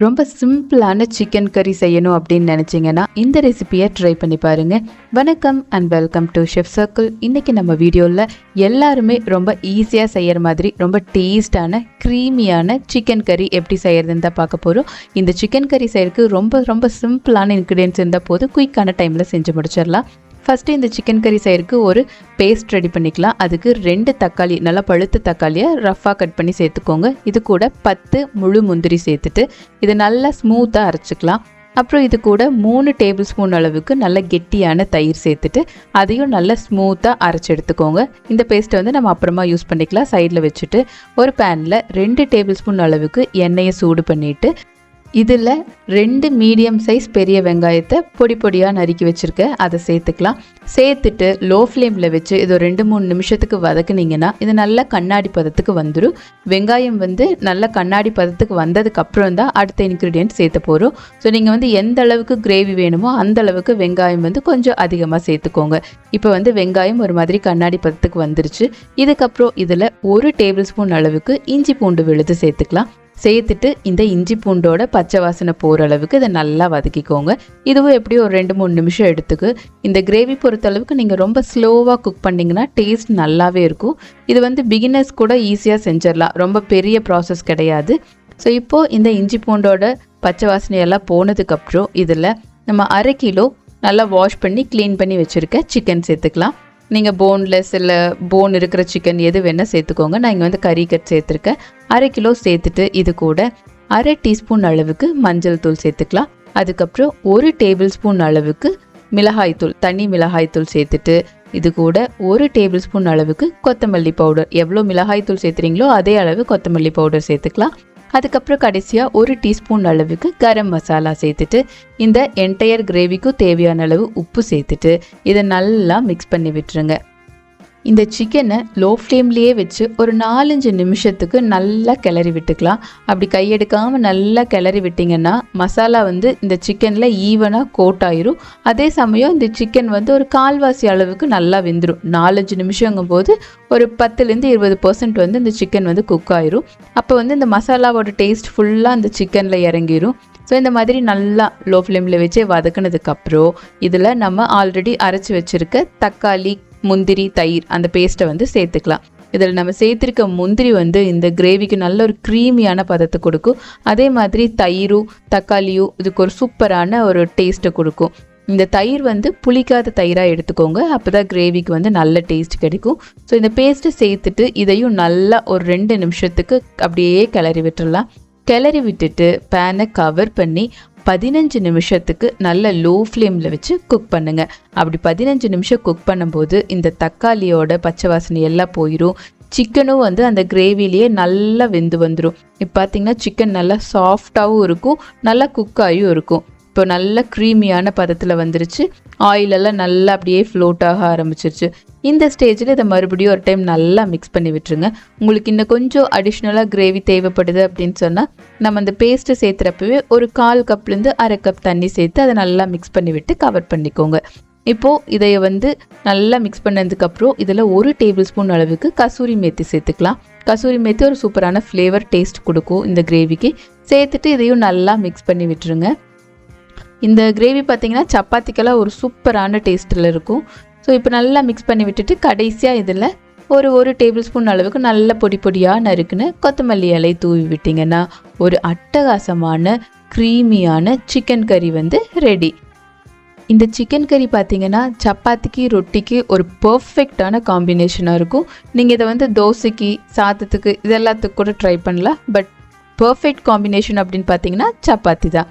ரொம்ப சிம்பிளான சிக்கன் கறி செய்யணும் அப்படின்னு நினச்சிங்கன்னா இந்த ரெசிபியை ட்ரை பண்ணி பாருங்க. வணக்கம் and welcome to chef circle இன்றைக்கி நம்ம வீடியோவில் எல்லாருமே ரொம்ப ஈஸியாக செய்கிற மாதிரி ரொம்ப டேஸ்டான க்ரீமியான சிக்கன் கறி எப்படி செய்கிறதுன்னு தான் பார்க்க போகிறோம் இந்த சிக்கன் கறி செய்யறதுக்கு ரொம்ப ரொம்ப சிம்பிளான இன்க்ரீடியன்ஸ் இருந்தால் போது குயிக்கான டைமில் செஞ்சு முடிச்சிடலாம். ஃபஸ்ட்டு இந்த சிக்கன் கறி செய்யறதுக்கு ஒரு பேஸ்ட் ரெடி பண்ணிக்கலாம். அதுக்கு ரெண்டு தக்காளி நல்லா பழுத்த தக்காளியை ரஃப்பாக கட் பண்ணி சேர்த்துக்கோங்க. இது கூட பத்து முழு முந்திரி சேர்த்துட்டு இதை நல்லா ஸ்மூத்தாக அரைச்சிக்கலாம். அப்புறம் இது கூட மூணு டேபிள் ஸ்பூன் அளவுக்கு நல்ல கெட்டியான தயிர் சேர்த்துட்டு அதையும் நல்லா ஸ்மூத்தாக அரைச்சி எடுத்துக்கோங்க. இந்த பேஸ்ட்டை வந்து நம்ம அப்புறமா யூஸ் பண்ணிக்கலாம். சைடில் வச்சுட்டு ஒரு பேனில் ரெண்டு டேபிள் ஸ்பூன் அளவுக்கு எண்ணெயை சூடு பண்ணிவிட்டு இதில் ரெண்டு மீடியம் சைஸ் பெரிய வெங்காயத்தை பொடி பொடியாக நறுக்கி வச்சுருக்கேன் அதை சேர்த்துக்கலாம். சேர்த்துட்டு லோ ஃப்ளேமில் வச்சு இது ஒரு ரெண்டு மூணு நிமிஷத்துக்கு வதக்குனீங்கன்னா இது நல்லா கண்ணாடி பதத்துக்கு வந்துடும் வெங்காயம் வந்து நல்ல கண்ணாடி பதத்துக்கு வந்ததுக்கப்புறம் தான் அடுத்த இன்க்ரீடியன்ட் சேர்த்த போகிறோம் ஸோ நீங்கள் வந்து எந்த அளவுக்கு கிரேவி வேணுமோ அந்த அளவுக்கு வெங்காயம் வந்து கொஞ்சம் அதிகமாக சேர்த்துக்கோங்க. இப்போ வந்து வெங்காயம் ஒரு மாதிரி கண்ணாடி பதத்துக்கு வந்துருச்சு. இதுக்கப்புறம் இதில் ஒரு டேபிள் ஸ்பூன் அளவுக்கு இஞ்சி பூண்டு விழுது சேர்த்துக்கலாம். சேர்த்துட்டு இந்த இஞ்சி பூண்டோட பச்சை வாசனை போகிற அளவுக்கு இதை நல்லா வதக்கிக்கோங்க. இதுவும் எப்படியும் ஒரு ரெண்டு மூணு நிமிஷம் எடுத்துக்கு. இந்த கிரேவி பொறுத்த அளவுக்கு நீங்கள் ரொம்ப ஸ்லோவாக குக் பண்ணிங்கன்னா டேஸ்ட் நல்லாவே இருக்கும். இது வந்து பிகினர்ஸ் கூட ஈஸியாக செஞ்சிடலாம். ரொம்ப பெரிய ப்ராசஸ் கிடையாது. ஸோ இப்போது இந்த இஞ்சி பூண்டோட பச்சை வாசனையெல்லாம் போனதுக்கப்புறம் இதில் நம்ம அரை கிலோ நல்லா வாஷ் பண்ணி க்ளீன் பண்ணி வச்சுருக்க சிக்கன் சேர்த்துக்கலாம். நீங்கள் போன்லெஸ் இல்லை போன் இருக்கிற சிக்கன் எது வேணால் சேர்த்துக்கோங்க. நான் இங்கே வந்து கறி கட் சேர்த்துருக்கேன். அரை கிலோ சேர்த்துட்டு இது கூட அரை டீஸ்பூன் அளவுக்கு மஞ்சள் தூள் சேர்த்துக்கலாம். அதுக்கப்புறம் ஒரு டேபிள் ஸ்பூன் அளவுக்கு மிளகாய்த்தூள் தனி மிளகாய்த்தூள் சேர்த்துட்டு இது கூட ஒரு டேபிள் ஸ்பூன் அளவுக்கு கொத்தமல்லி பவுடர் எவ்வளோ மிளகாய்த்தூள் சேர்த்துறீங்களோ அதே அளவு கொத்தமல்லி பவுடர் சேர்த்துக்கலாம். அதுக்கப்புறம் கடைசியாக ஒரு டீஸ்பூன் அளவுக்கு கரம் மசாலா சேர்த்துட்டு இந்த என்டையர் கிரேவிக்கும் தேவையான அளவு உப்பு சேர்த்துட்டு இதை நல்லா மிக்ஸ் பண்ணி விட்டுருங்க. இந்த சிக்கனை லோ ஃப்ளேம்லேயே வச்சு ஒரு நாலஞ்சு நிமிஷத்துக்கு நல்லா கிளறி விட்டுக்கலாம். அப்படி கையெடுக்காமல் நல்லா கிளறி விட்டிங்கன்னா மசாலா வந்து இந்த சிக்கனில் ஈவனாக கோட் ஆயிரும். அதே சமயம் இந்த சிக்கன் வந்து ஒரு கால்வாசி அளவுக்கு நல்லா வெந்துடும் நாலஞ்சு நிமிஷங்கும் போது ஒரு பத்துலேருந்து இருபது பர்சன்ட் வந்து இந்த சிக்கன் வந்து குக் ஆயிரும். அப்போ வந்து இந்த மசாலாவோட டேஸ்ட் ஃபுல்லாக அந்த சிக்கனில் இறங்கிடும் ஸோ இந்த மாதிரி நல்லா லோ ஃப்ளேமில் வச்சே வதக்குனதுக்கப்புறம் இதில் நம்ம ஆல்ரெடி அரைச்சி வச்சுருக்க தக்காளி முந்திரி தயிர் அந்த பேஸ்ட்டை வந்து சேர்த்துக்கலாம். இதில் நம்ம சேர்த்துருக்க முந்திரி வந்து இந்த கிரேவிக்கு நல்ல ஒரு க்ரீமியான பதத்தை கொடுக்கும். அதே மாதிரி தயிரும் தக்காளியும் இதுக்கு ஒரு சூப்பரான ஒரு டேஸ்ட்டை கொடுக்கும். இந்த தயிர் வந்து புளிக்காத தயிராக எடுத்துக்கோங்க. அப்போ தான் கிரேவிக்கு வந்து நல்ல டேஸ்ட் கிடைக்கும். ஸோ இந்த பேஸ்ட்டை சேர்த்துட்டு இதையும் நல்லா ஒரு ரெண்டு நிமிஷத்துக்கு அப்படியே கிளறி விட்டுடலாம் கிளறி விட்டுட்டு பேனை கவர் பண்ணி பதினஞ்சு நிமிஷத்துக்கு நல்ல லோ ஃப்ளேமில் வச்சு குக் பண்ணுங்கள் அப்படி பதினஞ்சு நிமிஷம் குக் பண்ணும்போது இந்த தக்காளியோட பச்சை வாசனை எல்லாம் போயிடும் சிக்கனும் வந்து அந்த கிரேவிலேயே நல்லா வெந்து வந்துடும் இப்போ பார்த்தீங்கன்னா சிக்கன் நல்லா சாஃப்டாகவும் இருக்கும் நல்லா குக்காயும் இருக்கும். இப்போ நல்ல க்ரீமியான பதத்தில் வந்துருச்சு. ஆயிலெல்லாம் நல்லா அப்படியே ஃப்ளோட் ஆக ஆரம்பிச்சிருச்சு. இந்த ஸ்டேஜில் இதை மறுபடியும் ஒரு டைம் நல்லா மிக்ஸ் பண்ணி விட்டுருங்க. உங்களுக்கு இன்னும் கொஞ்சம் அடிஷ்னலாக கிரேவி தேவைப்படுது அப்படின்னு சொன்னால் நம்ம அந்த பேஸ்ட்டை சேர்த்துறப்பவே ஒரு கால் கப்லேருந்து அரை கப் தண்ணி சேர்த்து அதை நல்லா மிக்ஸ் பண்ணி விட்டு கவர் பண்ணிக்கோங்க. இப்போது இதை வந்து நல்லா மிக்ஸ் பண்ணதுக்கப்புறம் இதில் ஒரு டேபிள் ஸ்பூன் அளவுக்கு கசூரி மேத்தி சேர்த்துக்கலாம். கசூரி மேத்தி ஒரு சூப்பரான ஃப்ளேவர் டேஸ்ட் கொடுக்கும் இந்த கிரேவிக்கு சேர்த்துட்டு இதையும் நல்லா மிக்ஸ் பண்ணி விட்டுருங்க. இந்த கிரேவி பார்த்தீங்கன்னா சப்பாத்திக்கெல்லாம் ஒரு சூப்பரான டேஸ்ட்டில் இருக்கும். ஸோ இப்போ நல்லா மிக்ஸ் பண்ணி விட்டுட்டு கடைசியாக இதில் ஒரு ஒரு டேபிள் ஸ்பூன் அளவுக்கு நல்ல பொடி பொடியாக நறுக்குன்னு கொத்தமல்லி இலை தூவி விட்டிங்கன்னா ஒரு அட்டகாசமான க்ரீமியான சிக்கன் கறி வந்து ரெடி இந்த சிக்கன் கறி பார்த்தீங்கன்னா சப்பாத்திக்கு ரொட்டிக்கு ஒரு பர்ஃபெக்டான காம்பினேஷனாக இருக்கும். நீங்கள் இதை வந்து தோசைக்கு சாதத்துக்கு இதெல்லாத்துக்கு கூட ட்ரை பண்ணலாம். பட் பர்ஃபெக்ட் காம்பினேஷன் அப்படின்னு பார்த்தீங்கன்னா சப்பாத்தி தான்